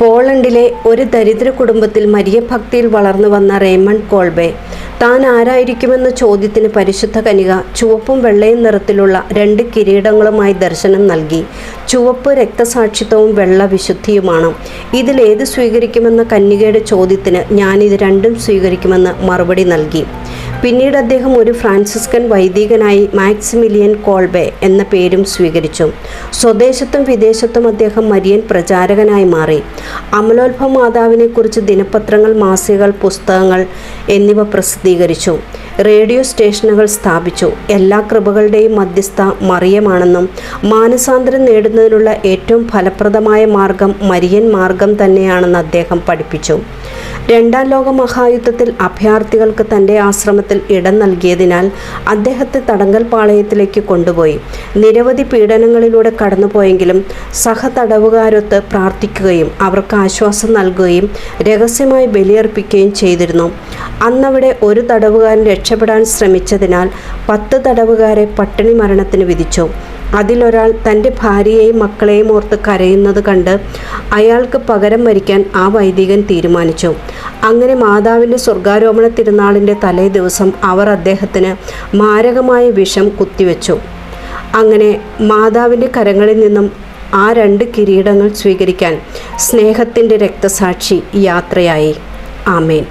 പോളണ്ടിലെ ഒരു ദരിദ്ര കുടുംബത്തിൽ മരിയ ഭക്തിയിൽ വളർന്നു വന്ന റേമണ്ട് കോൾബെ. താൻ ആരായിരിക്കുമെന്ന ചോദ്യത്തിന് പരിശുദ്ധ കനിക ചുവപ്പും വെള്ളയും നിറത്തിലുള്ള രണ്ട് കിരീടങ്ങളുമായി ദർശനം നൽകി. ചുവപ്പ് രക്തസാക്ഷിത്വവും വെള്ള വിശുദ്ധിയുമാണ്. ഇതിലേത് സ്വീകരിക്കുമെന്ന കന്യകയുടെ ചോദ്യത്തിന് ഞാനിത് രണ്ടും സ്വീകരിക്കുമെന്ന് മറുപടി നൽകി. പിന്നീട് അദ്ദേഹം ഒരു ഫ്രാൻസിസ്കൻ വൈദികനായി മാക്സിമിലിയൻ കോൾബെ എന്ന പേരും സ്വീകരിച്ചു. സ്വദേശത്തും വിദേശത്തും അദ്ദേഹം മരിയൻ പ്രചാരകനായി മാറി. അമലോത്ഭ മാതാവിനെക്കുറിച്ച് ദിനപത്രങ്ങൾ മാസികകൾ പുസ്തകങ്ങൾ എന്നിവ പ്രസിദ്ധീകരിച്ചു. റേഡിയോ സ്റ്റേഷനുകൾ സ്ഥാപിച്ചു. എല്ലാ കൃപകളുടെയും മധ്യസ്ഥ മറിയമാണെന്നും മാനസാന്തരം നേടുന്നതിനുള്ള ഏറ്റവും ഫലപ്രദമായ മാർഗം മരിയൻ മാർഗം തന്നെയാണെന്ന് അദ്ദേഹം പഠിപ്പിച്ചു. രണ്ടാം ലോക മഹായുദ്ധത്തിൽ അഭയാർത്ഥികൾക്ക് തന്റെ ആശ്രമത്തിൽ ഇടം നൽകിയതിനാൽ അദ്ദേഹത്തെ തടങ്കൽ പാളയത്തിലേക്ക് കൊണ്ടുപോയി. നിരവധി പീഡനങ്ങളിലൂടെ കടന്നുപോയെങ്കിലും സഹതടവുകാരൊത്ത് പ്രാർത്ഥിക്കുകയും അവർക്ക് ആശ്വാസം നൽകുകയും രഹസ്യമായി ബലിയർപ്പിക്കുകയും ചെയ്തിരുന്നു. അന്നവിടെ ഒരു തടവുകാരൻ രക്ഷപ്പെടാൻ ശ്രമിച്ചതിനാൽ പത്ത് തടവുകാരെ പട്ടിണി മരണത്തിന് വിധിച്ചു. അതിലൊരാൾ തന്റെ ഭാര്യയെയും മക്കളെയും ഓർത്ത് കരയുന്നത് കണ്ട് അയാൾക്ക് പകരം വരിക്കാൻ ആ വൈദികൻ തീരുമാനിച്ചു. അങ്ങനെ മാതാവിന്റെ സ്വർഗാരോപണ തിരുനാളിന്റെ തലേ ദിവസം അവർ അദ്ദേഹത്തിന് മാരകമായ വിഷം കുത്തിവെച്ചു. അങ്ങനെ മാതാവിന്റെ കരങ്ങളിൽ നിന്നും ആ രണ്ട് കിരീടങ്ങൾ സ്വീകരിക്കാൻ സ്നേഹത്തിന്റെ രക്തസാക്ഷി യാത്രയായി. ആമേൻ.